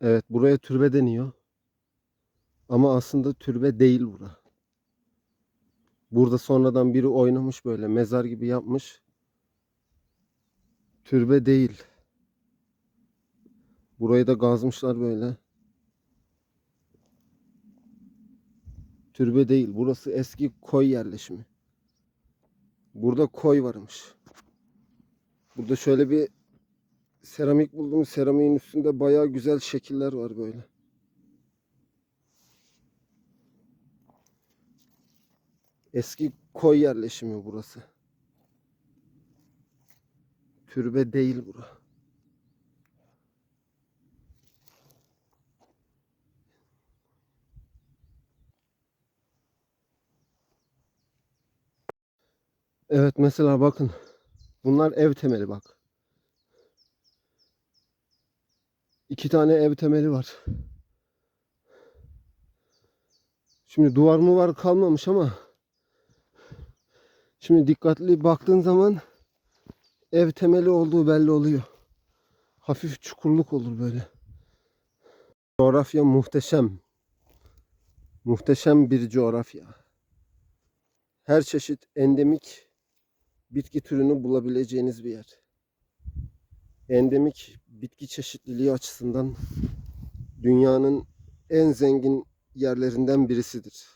Evet buraya türbe deniyor. Ama aslında türbe değil bura. Burada sonradan biri oynamış böyle mezar gibi yapmış. Türbe değil. Burayı da gazmışlar böyle. Türbe değil. Burası eski koy yerleşimi. Burada koy varmış. Burada şöyle bir seramik buldum. Seramiğin üstünde bayağı güzel şekiller var böyle. Eski koy yerleşimi burası. Türbe değil bura. Evet mesela bakın. Bunlar ev temeli bak. İki tane ev temeli var. Şimdi duvar mı var kalmamış ama şimdi dikkatli baktığın zaman ev temeli olduğu belli oluyor. Hafif çukurluk olur böyle. Coğrafya muhteşem. Muhteşem bir coğrafya. Her çeşit endemik bitki türünü bulabileceğiniz bir yer. Endemik bitki çeşitliliği açısından dünyanın en zengin yerlerinden birisidir.